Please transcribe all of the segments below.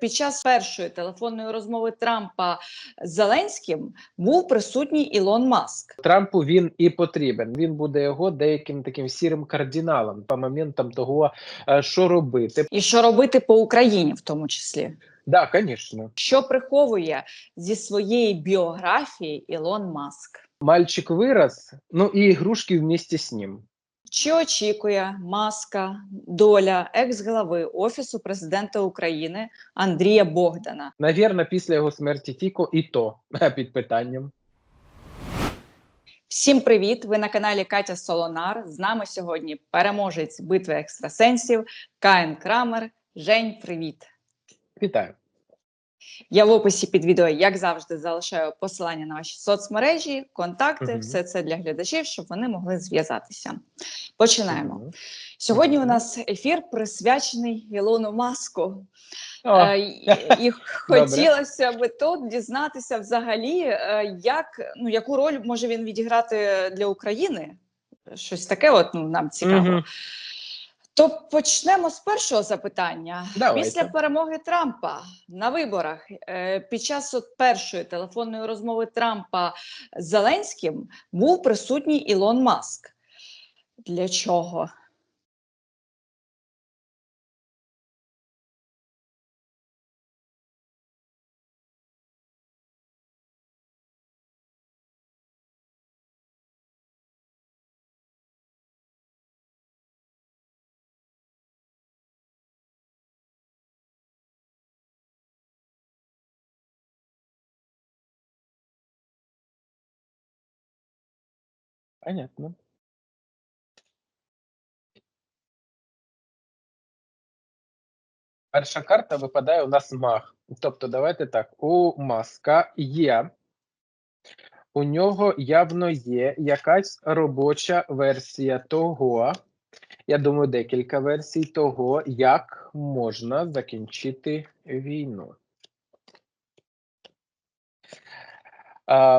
під час першої телефонної розмови Трампа з Зеленським був присутній Ілон Маск. Трампу він і потрібен. Він буде його деяким таким сірим кардиналом по моментам того, е, що робити. І що робити по Україні, в тому числі, Да, звісно. що приховує зі своєї біографії Ілон Маск. Мальчик вирос, ну і ігрушки вместе з ним. Чи очікує маска доля екс-глави Офісу президента України Андрія Богдана? Навірно, після його смерті тільки і то під питанням. Всім привіт! Ви на каналі Катя Солонар. З нами сьогодні переможець битви екстрасенсів Каїн Крамер. Жень, привіт! Вітаю. Я в описі під відео, як завжди, залишаю посилання на ваші соцмережі, контакти, Мгм. все це для глядачів, щоб вони могли зв'язатися. Починаємо. Мгм. Сьогодні у нас ефір присвячений Ілону Маску. Е, і- І хотілося би тут дізнатися взагалі, е, як ну яку роль може він відіграти для України? Щось таке, от ну нам цікаво. Мгм. То почнемо з першого запитання. Давайте. Після перемоги Трампа на виборах е, під час от першої телефонної розмови Трампа з Зеленським був присутній Ілон Маск. Для чого? Понятно. Перша карта випадає у нас маг. Тобто, давайте так: у маска є, у нього явно є якась робоча версія того. Я думаю, декілька версій того, як можна закінчити війну. А,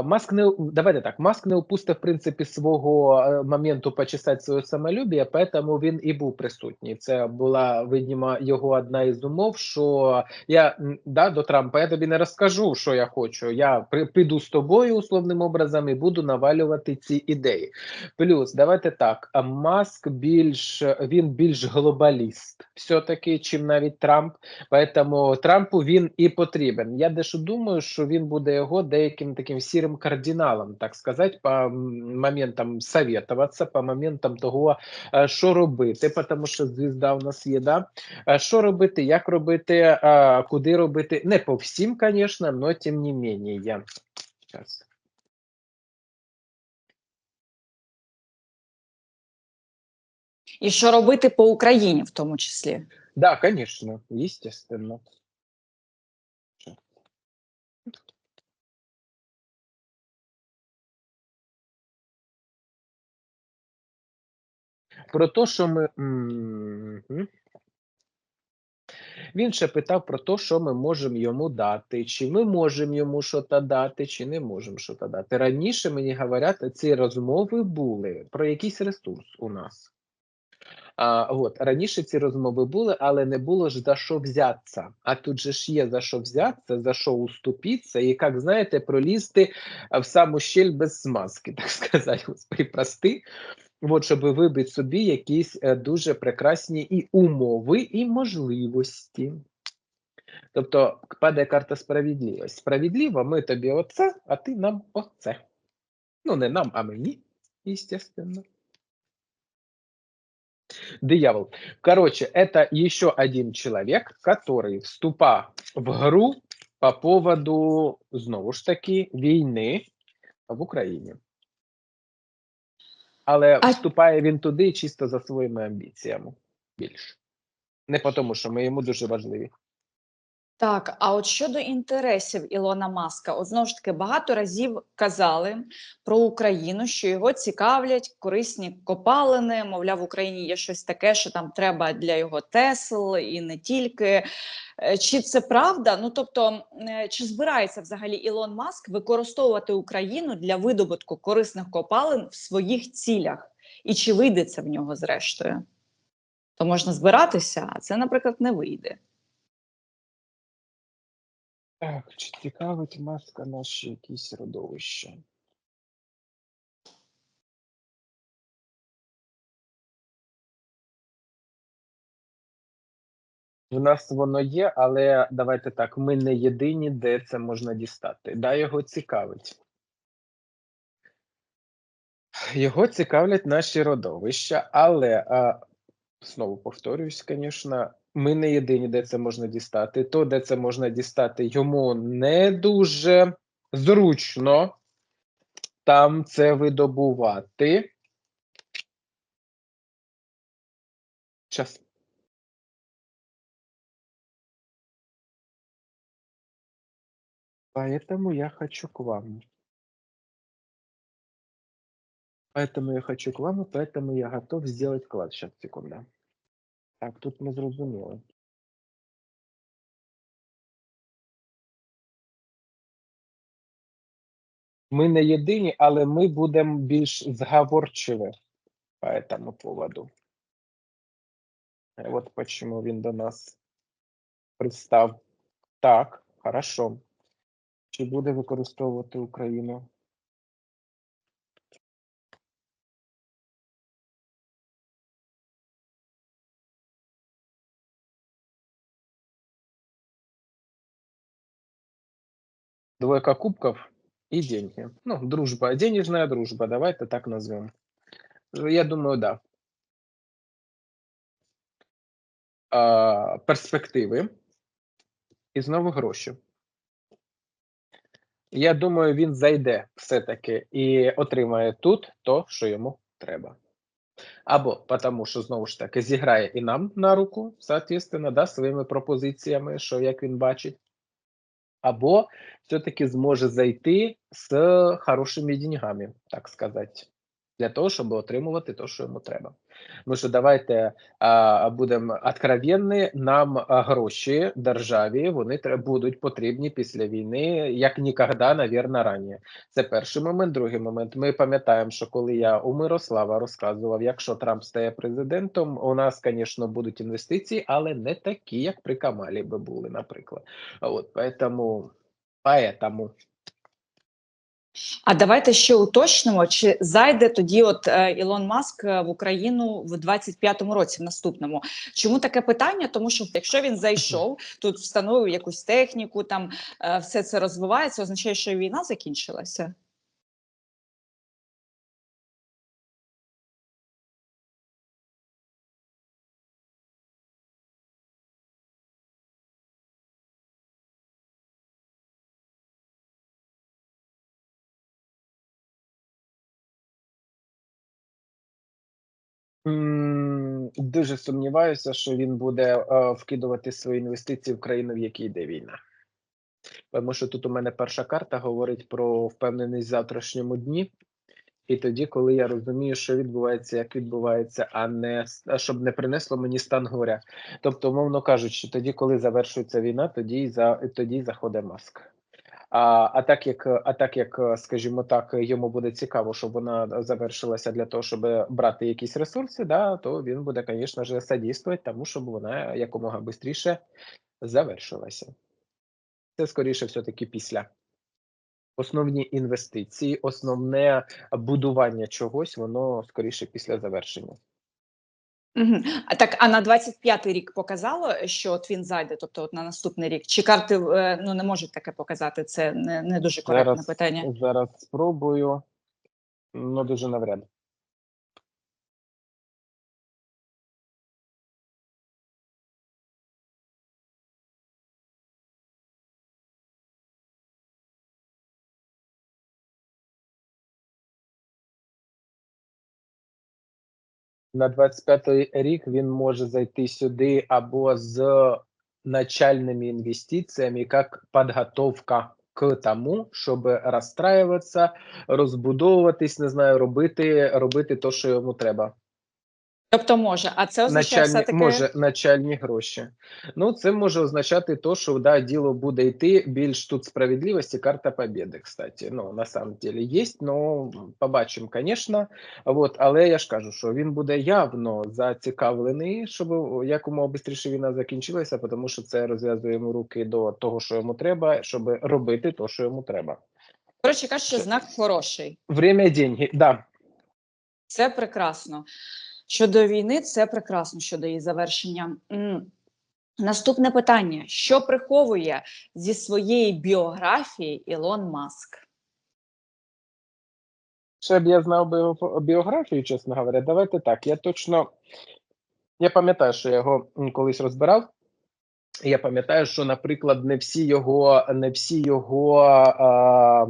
Маск не давайте так. Маск не упустив в принципі свого е, моменту почесати своє самолюбие, поэтому він і був присутній. Це була видимо його одна із умов. Що я да до Трампа я тобі не розкажу, що я хочу. Я піду з тобою условним образом і буду навалювати ці ідеї. Плюс давайте так. Маск більш він більш глобаліст, все таки, чим навіть Трамп. Поэтому Трампу він і потрібен. Я дещо думаю, що він буде його деяким таким сірим кардиналом, так сказати, по моментам советуватися, по моментам того, що робити, тому що звізда у нас є, да? Що робити, як робити, куди робити. Не по всім, звісно, але тим не менее. Сейчас. І що робити по Україні, в тому числі? Да, конечно, естественно. Про те, що ми. Він ще питав про те, що ми можемо йому дати, чи ми можемо йому щось дати, чи не можемо щось дати. Раніше мені говорять, ці розмови були про якийсь ресурс у нас. А, от, раніше ці розмови були, але не було ж за що взятися. А тут же ж є за що взятися, за що уступитися, і як знаєте, пролізти в саму щель без смазки, так сказати, прости. От, щоб вибити собі якісь е, дуже прекрасні і умови, і можливості. Тобто падає карта справедливість. Справедливо, ми тобі оце, а ти нам оце. Ну, не нам, а мені, естественно. Дьявол. Короче, это еще один человек, который вступа в гру по поводу, знову ж таки, війни в Україні. Але А- вступає він туди чисто за своїми амбіціями більше. Не по тому, що ми йому дуже важливі. Так, а от щодо інтересів Ілона Маска, от знову ж таки багато разів казали про Україну, що його цікавлять корисні копалини. Мовляв, в Україні є щось таке, що там треба для його Тесл і не тільки. Е, Чи це правда? Ну тобто, е, чи збирається взагалі Ілон Маск використовувати Україну для видобутку корисних копалин в своїх цілях? І чи вийде це в нього зрештою? То можна збиратися, а це, наприклад, не вийде. Так, чи цікавить маска наші якісь родовища? В нас воно є, але давайте так, ми не єдині, де це можна дістати. Да, його цікавить. Його цікавлять наші родовища, але а, знову повторююсь, звісно, ми не єдині, де це можна дістати. То, де це можна дістати, йому не дуже зручно там це видобувати. Час. Поэтому я хочу к вам. Поэтому я хочу к вам, и поэтому я готов сделать клад. Сейчас, секунда. Так, тут ми зрозуміли. Ми не єдині, але ми будемо більш зговорчиві по этому поводу. От почему він до нас пристав. Так, хорошо. Чи буде використовувати Україну? Двойка кубков и деньги. Ну, дружба, денежная дружба, давайте так назовем. Я думаю, да. А, перспективи і знову гроші. Я думаю, він зайде все-таки і отримає тут то, що йому треба. Або тому, що знову ж таки зіграє і нам на руку, соответственно, да, своїми пропозиціями, що як він бачить. Або все-таки зможе зайти з хорошими деньгами, так сказати, для того, щоб отримувати те, що йому треба. Тому що давайте будемо откровенні, нам гроші державі вони будуть потрібні після війни, як ніколи, навірно, раніше. Це перший момент. Другий момент. Ми пам'ятаємо, що коли я у Мирослава розказував, якщо Трамп стає президентом, у нас, звісно, будуть інвестиції, але не такі, як при Камалі би були, наприклад. От, поэтому, поэтому. А давайте ще уточнимо, чи зайде тоді от е, Ілон Маск е, в Україну в 25-му році, в наступному. Чому таке питання? Тому що якщо він зайшов, тут встановив якусь техніку, там е, все це розвивається, означає, що війна закінчилася. Дуже сумніваюся, що він буде е, вкидувати свої інвестиції в країну, в якій йде війна. Тому що тут у мене перша карта говорить про впевненість в завтрашньому дні. І тоді, коли я розумію, що відбувається, як відбувається, а не щоб не принесло мені стан горя. Тобто, умовно кажучи, тоді, коли завершується війна, тоді й за тоді заходить маск. А, а так як а так як, скажімо так, йому буде цікаво, щоб вона завершилася для того, щоб брати якісь ресурси, да, то він буде, звісно ж, содействувати тому, щоб вона якомога швидше завершилася. Це скоріше все-таки після. Основні інвестиції, основне будування чогось, воно скоріше після завершення. Угу. А так, а на 25-й рік показало, що от він зайде, тобто от на наступний рік. Чи карти е, ну не можуть таке показати? Це не, не дуже коректне Зараз, питання. зараз спробую, ну дуже навряд. На 25-й рік він може зайти сюди або з начальними інвестиціями, як підготовка к тому, щоб розстраюватися, розбудовуватись, не знаю, робити, робити то, що йому треба. Тобто може, а це означає Начальні, все-таки може начальні гроші. Ну, це може означати то, що да, діло буде йти більш тут справедливості, карта побєди, кстати. Ну, на самом деле є, ну, побачимо, звісно. Вот, але я ж кажу, що він буде явно зацікавлений, щоб якомога швидше війна закінчилася, тому що це розв'язує йому руки до того, що йому треба, щоб робити те, що йому треба. коротше кажучи, знак хороший. Время, деньги, да. Це прекрасно. Щодо війни, це прекрасно щодо її завершення. Наступне питання: що приховує зі своєї біографії Ілон Маск? Ще б я знав біографію, чесно говоря. Давайте так. Я точно я пам'ятаю, що я його колись розбирав. Я пам'ятаю, що, наприклад, не всі його, не всі його а,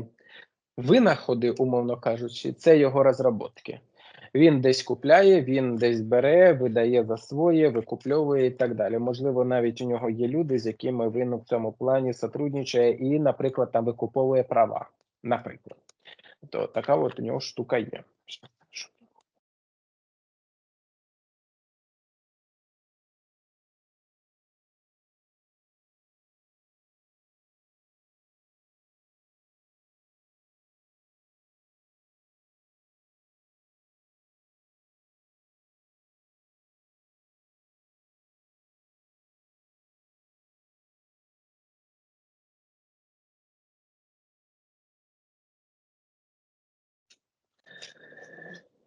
винаходи, умовно кажучи, це його розробки. Він десь купляє, він десь бере, видає за своє, викупльовує і так далі. Можливо, навіть у нього є люди, з якими він в цьому плані сотрудничає і, наприклад, там викуповує права. Наприклад, то така от у нього штука є.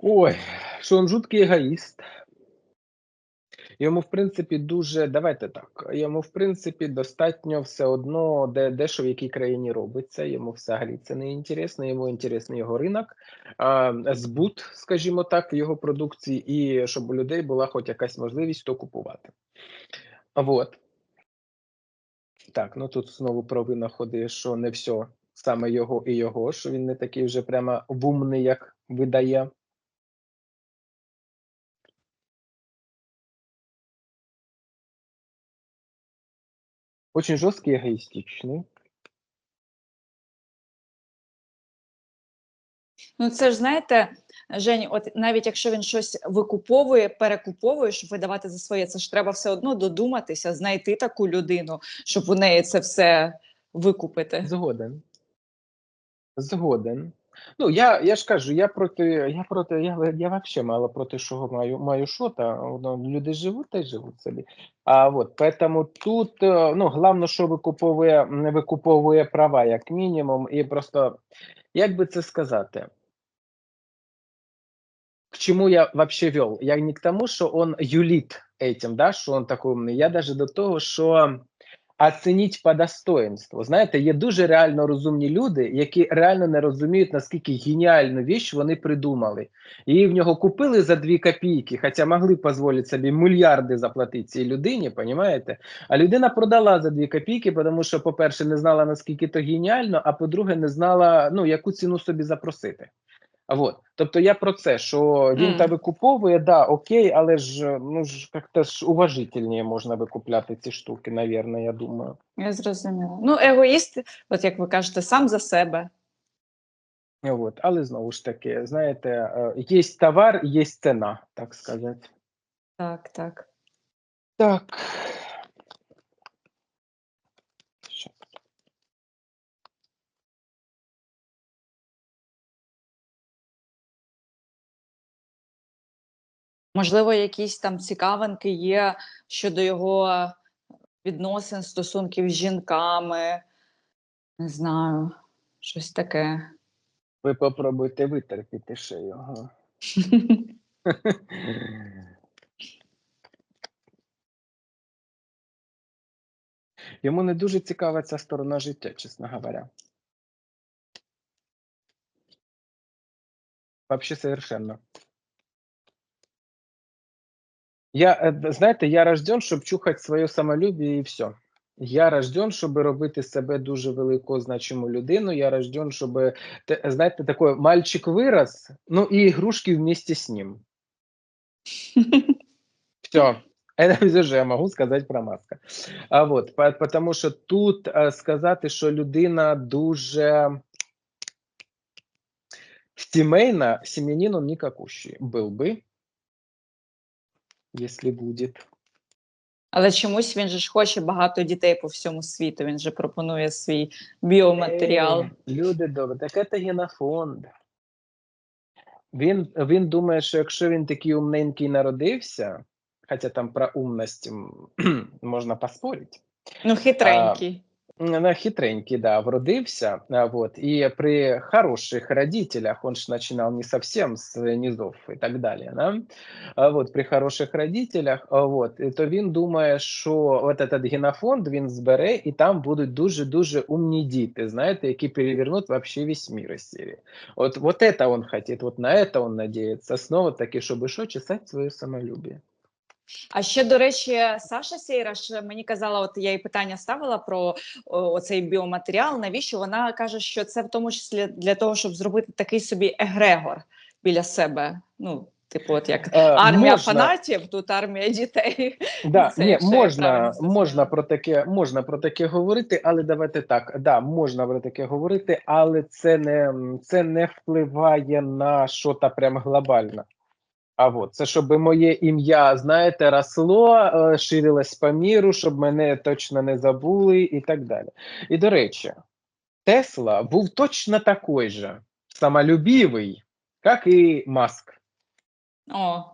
Ой, що він жуткий егоїст. Йому, в принципі, дуже, давайте так, йому, в принципі, достатньо все одно, де, де що в якій країні робиться, йому взагалі це не інтересно, йому інтересний його ринок, збут, скажімо так, його продукції, і щоб у людей була хоч якась можливість то купувати. Вот. Так, ну тут знову про винаходи, що не все саме його і його, що він не такий вже прямо вумний, як видає. Очень жорсткий і егоїстичний. Ну, це ж знаєте, Жень, от навіть якщо він щось викуповує, перекуповує, щоб видавати за своє, це ж треба все одно додуматися, знайти таку людину, щоб у неї це все викупити. Згоден. Згоден. Ну, я, я ж кажу, я проти, я проти, я, я вообще мало проти що маю, маю що, та ну, люди живуть та й живуть собі. А от, поэтому тут, е, ну, головне, що викуповує, не викуповує права, як мінімум, і просто, як би це сказати, к чему я вообще вел? Я не к тому, что он юлит этим, да, що он такой умний. Я даже до того, що оцініть по достоинству. Знаєте, є дуже реально розумні люди, які реально не розуміють, наскільки геніальну віч вони придумали. Її в нього купили за дві копійки, хоча могли дозволити собі мільярди заплатити цій людині, понімаєте? А людина продала за дві копійки, тому що, по-перше, не знала, наскільки то геніально, а по-друге, не знала, ну, яку ціну собі запросити. Вот. Тобто я про це, що він Мгм. та викуповує, да, окей, але ж ну ж як-то ж уважительніше можна викупляти ці штуки, навірно, я думаю. Я зрозуміла. Ну, егоїст, от як ви кажете, сам за себе. Вот. Але знову ж таки, знаєте, е, є товар, є ціна, так сказати. Так, так. Так. Можливо, якісь там цікавинки є щодо його відносин, стосунків з жінками. Не знаю, щось таке. Ви попробуйте витерпіти ще його. Йому не дуже цікава ця сторона життя, чесно говоря. Вообще совершенно. Я, е, знаєте, я рожден, щоб чухати своє самолюбие і все. Я рожден, щоб робити себе дуже велику значиму людину. Я рожден, щоб, знаєте, такой мальчик вирос, ну і ігрушки вместе з ним. Все. Это все, що я можу сказати про маска. А вот, по- потому що тут е, сказати, що людина дуже сімейна, сім'янин он никакущий был би. Если будет. Але чомусь він же ж хоче багато дітей по всьому світу. Він же пропонує свій біоматеріал. Е, Люди добрі, так це генофонд. Він, він думає, що якщо він такий умненький народився, хоча там про умність можна поспорити, Ну, хитренький. на хитренький, да, вродився, а, вот, и при хороших родителях, он же начинал не совсем с низов и так далее, да, а вот, при хороших родителях, а, вот, і то він думає, що от этот генофонд він збере, і там будуть дуже-дуже умні діти, знаєте, які перевернуть вообще весь мир із серії. От, вот это он хотит, вот на это он надеется, снова таки, щоб що, чесать своє самолюбие. А ще, до речі, Саша Сейраш мені казала, от я їй питання ставила про оцей біоматеріал. Навіщо вона каже, що це в тому числі для того, щоб зробити такий собі егрегор біля себе. Ну, типу, от як Е, армія можна- фанатів, тут армія дітей. Да, Це ні, можна, можна про таке, можна про таке говорити, але давайте так. Да, можна про таке говорити, але це не, це не впливає на що то прям глобально. А от це щоб моє ім'я, знаєте, росло, е, ширилось по міру, щоб мене точно не забули і так далі. І до речі, Тесла був точно такий же самолюбивий, як і Маск. О,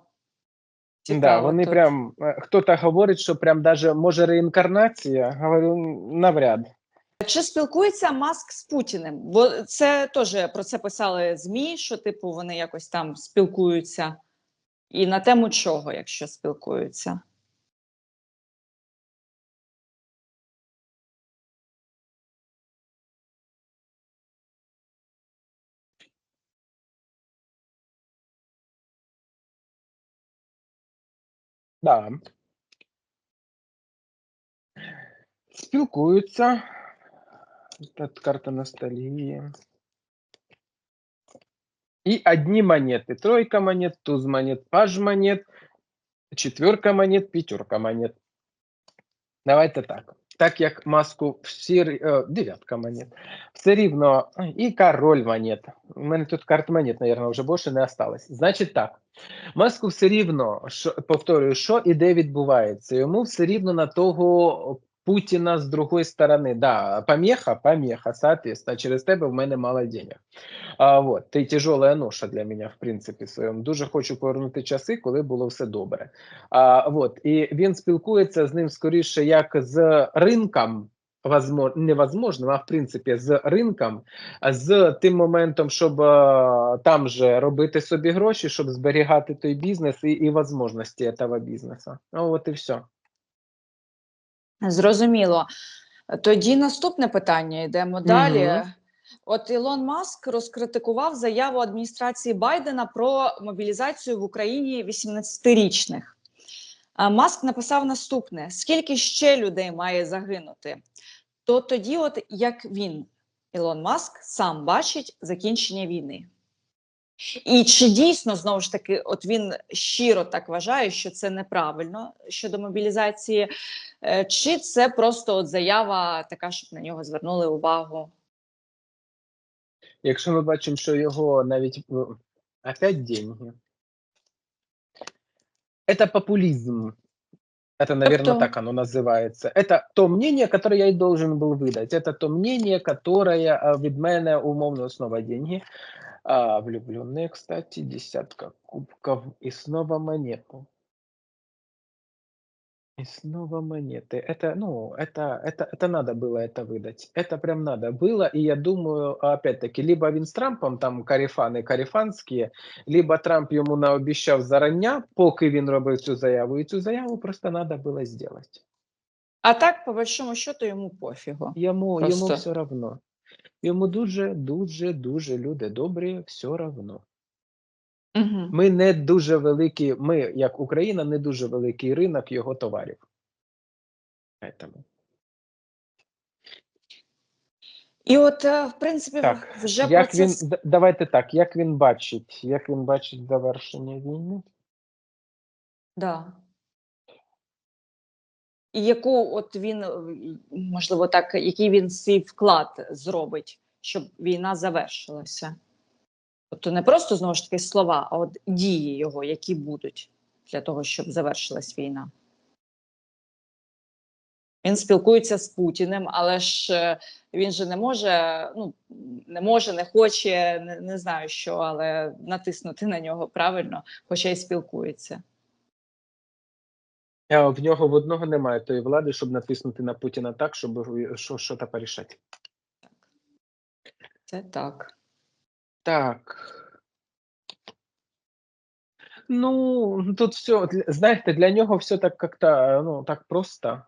Да, вони тут. прям е, хто-то говорить, що прям даже може реінкарнація. Говорю, навряд. Чи спілкується Маск з Путіним? Бо це теж про це писали ЗМІ, що типу вони якось там спілкуються. І на тему чого, якщо спілкуються? Да. Спілкуються. Тут карта ностальгії. І одні монети. Тройка монет, туз монет, паж монет, четверка монет, п'ятерка монет. Давайте так. Так як маску всі е, дев'ятка монет. Все рівно і король монет. У мене тут карт монет, наверное, вже більше не осталось. Значить так. Маску все рівно, повторюю, що і де відбувається. Йому все рівно на того Путіна з другої сторони. Да, помеха, помеха, соответственно, через тебе в мене мало денег. А, вот, ти тяжола ноша для мене, в принципі, своєму. Дуже хочу повернути часи, коли було все добре. А, вот, і він спілкується з ним скоріше як з ринком, возможно, невозможним, а в принципі з ринком, з тим моментом, щоб там же робити собі гроші, щоб зберігати той бізнес і, і можливості цього бізнесу. Ну, от і все. Зрозуміло. Тоді наступне питання. Йдемо далі. Мгм. От Ілон Маск розкритикував заяву адміністрації Байдена про мобілізацію в Україні 18-річних. Маск написав наступне: скільки ще людей має загинути? То тоді, от як він, Ілон Маск, сам бачить закінчення війни. І чи дійсно знову ж таки, от він щиро так вважає, що це неправильно щодо мобілізації, е, чи це просто от заява така, щоб на нього звернули увагу? Якщо ми бачимо, що його навіть ну, опять деньги. Это популизм. Это, наверное, Тобто- так оно называется. Это то мнение, которое я и должен был выдать. Это то мнение, которое а, від мене умовно снова деньги. А, влюбленные, кстати, десятка кубков и снова монету. И снова монеты. Это, ну, это, это, это надо было это выдать. Это прям надо было. И я думаю, опять-таки, либо він з Трампом там карифани карифанські, либо Трамп йому наобіщав зарання, поки він робив цю заяву, і цю заяву просто надо було зробити. А так, по большому счету, йому пофігу. Йому, Просто. йому все равно. Йому дуже, дуже, дуже люди добрі, все равно. Угу. Ми не дуже великі, ми, як Україна, не дуже великий ринок його товарів. Поэтому. І от, е, в принципі, Так, вже як процес... він, давайте так, як він бачить, як він бачить завершення війни? Да. І яку от він, е, можливо, так, який він свій вклад зробить, щоб війна завершилася? Тобто не просто знову ж таки слова, а от дії його, які будуть для того, щоб завершилась війна? Він спілкується з Путіним, але ж е, він же не може, ну не може, не хоче, не, не знаю що, але натиснути на нього правильно, хоча й спілкується. А в нього в одного немає тої влади, щоб натиснути на Путіна так, щоб що, що то порішати. Це так. Так. Ну, тут все, знаєте, для нього все так как-то, ну, так просто.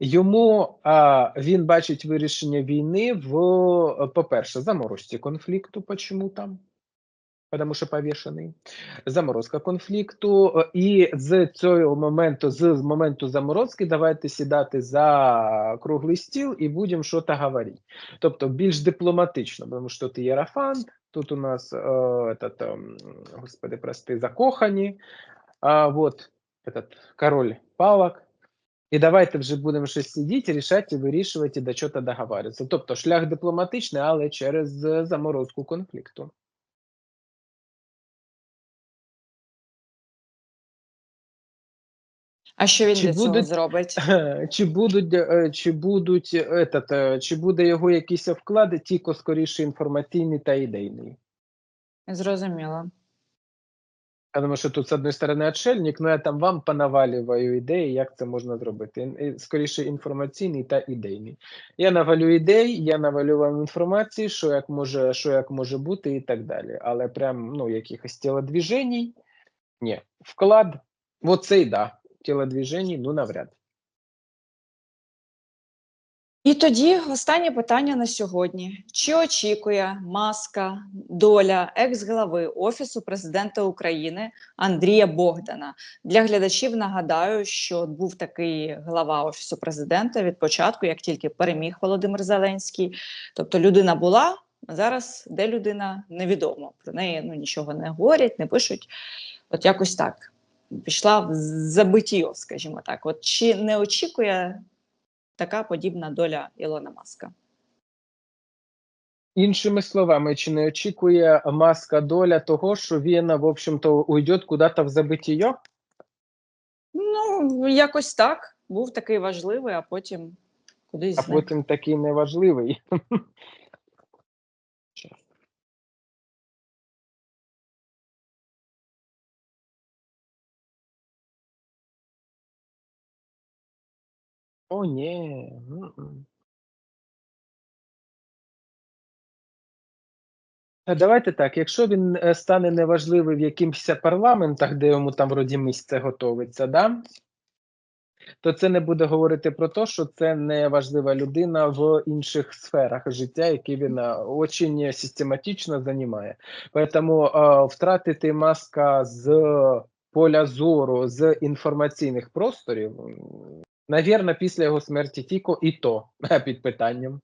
Йому а, він бачить вирішення війни в, е, по-перше, заморозці конфлікту, почему там? Потому що повішений. Заморозка конфлікту. е, І з цього моменту, з моменту заморозки, давайте сідати за круглий стіл і будемо щось говорити. Тобто більш дипломатично, тому що тут Єрафант, тут у нас, е, этот, ем, господи, прости, закохані, а вот этот король палок. І давайте вже будемо щось сидіти, рішати, вирішувати і до чого договарюватися. Тобто шлях дипломатичний, але через е, заморозку конфлікту. А що він Чи для цього будуть- зробить? Чи будуть, е, чи будуть е, этот, е, чи буде його якісь вклади, тільки скоріше інформаційний та ідейний. Зрозуміло. Тому що тут, з одної сторони, отшельник, ну я там вам понавалюваю ідеї, як це можна зробити. Скоріше інформаційний та ідейний. Я навалю ідей, я навалю вам інформації, що як може, що як може бути, і так далі. Але прям ну, якихось тілодвіженій, ні. Вклад, оцей да. Тілодвіженій, ну навряд. І тоді останнє питання на сьогодні: чи очікує маска, доля екс-глави Офісу президента України Андрія Богдана? Для глядачів нагадаю, що був такий глава Офісу президента від початку, як тільки переміг Володимир Зеленський. Тобто людина була. Зараз де людина невідомо. Про неї ну нічого не говорять, не пишуть. От якось так пішла в забиття, скажімо так. От чи не очікує така подібна доля Ілона Маска. Іншими словами, чи не очікує маска доля того, що він, в общем-то, уйде куди-то в забиття? Ну, якось так. Був такий важливий, а потім кудись а зник. потім такий неважливий. Ні. м-м. А Давайте так, якщо він е, стане неважливий в якихось парламентах, де йому там вроді місце готовиться, да? то це не буде говорити про те, що це не важлива людина в інших сферах життя, які він е, очень систематично займає. Тому е, втратити маска з поля зору з інформаційних просторів, навірно, після його смерті тільки і то під питанням.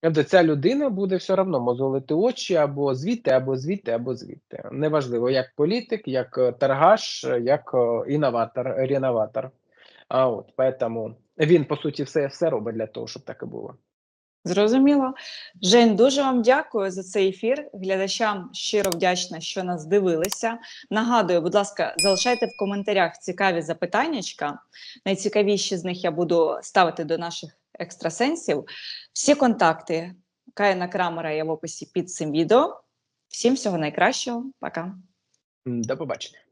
Тобто ця людина буде все одно мозолити очі або звідти, або звідти, або звідти. Неважливо, як політик, як е, торгаш, е, як е, інноватор, реноватор. А от поэтому він по суті все, все робить для того, щоб так і було. Зрозуміло. Жень, дуже вам дякую за цей ефір. Глядачам щиро вдячна, що нас дивилися. Нагадую, будь ласка, залишайте в коментарях цікаві запитаннячка. Найцікавіші з них я буду ставити до наших екстрасенсів. Всі контакти Каїна Крамера є в описі під цим відео. Всім всього найкращого. Пока. До побачення.